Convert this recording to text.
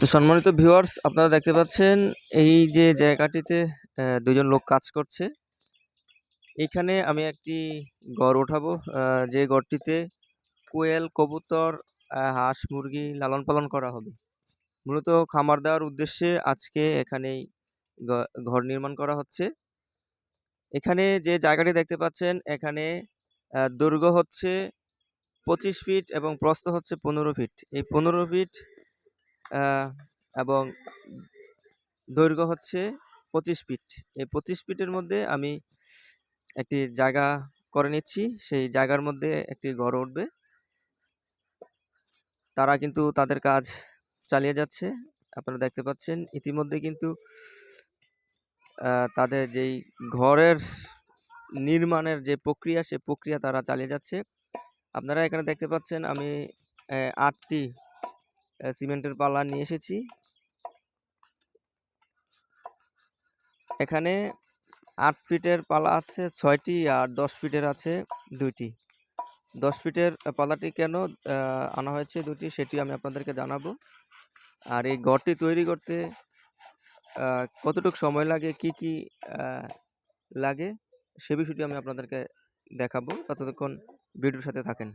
তো সম্মানিত ভিউয়ার্স আপনারা দেখতে পাচ্ছেন এই যে জায়গাটিতে দুজন লোক কাজ করছে। এখানে আমি একটি ঘর ওঠাবো যে ঘরটিতে কোয়েল, কবুতর হাঁস, মুরগি লালন পালন করা হবে। মূলত খামার দেওয়ার উদ্দেশ্যে আজকে এখানেই ঘর নির্মাণ করা হচ্ছে। এখানে যে জায়গাটি দেখতে পাচ্ছেন, এখানে দৈর্ঘ্য হচ্ছে পঁচিশ ফিট এবং প্রস্থ হচ্ছে পনেরো ফিট। এই পনেরো ফিট এবং দৈর্ঘ্য হচ্ছে পঁচিশ ফিট। এই পঁচিশ ফিটের মধ্যে আমি একটি জায়গা করে নিচ্ছি। সেই জায়গার মধ্যে একটি ঘর উঠবে। তারা কিন্তু তাদের কাজ চালিয়ে যাচ্ছে। আপনারা দেখতে পাচ্ছেন, ইতিমধ্যে কিন্তু তাদের যেই ঘরের নির্মাণের যে প্রক্রিয়া, সে প্রক্রিয়া তারা চালিয়ে যাচ্ছে। আপনারা এখানে দেখতে পাচ্ছেন, আমি আটটি সিমেন্টের পাল্লা নিয়ে এসেছি। এখানে আট ফিটের পালা আছে, ছয়টি আর দশ ফিটের আছে দুইটি। দশ ফিটের পালাটি কেন আনা হয়েছে দুটি সেটি আমি আপনাদেরকে জানাব। আর এই ঘরটি তৈরি করতে কতটুকু সময় লাগে, কি কি লাগে, সে বিষয়টি আমি আপনাদেরকে দেখাবো। ততক্ষণ ভিডিওর সাথে থাকেন।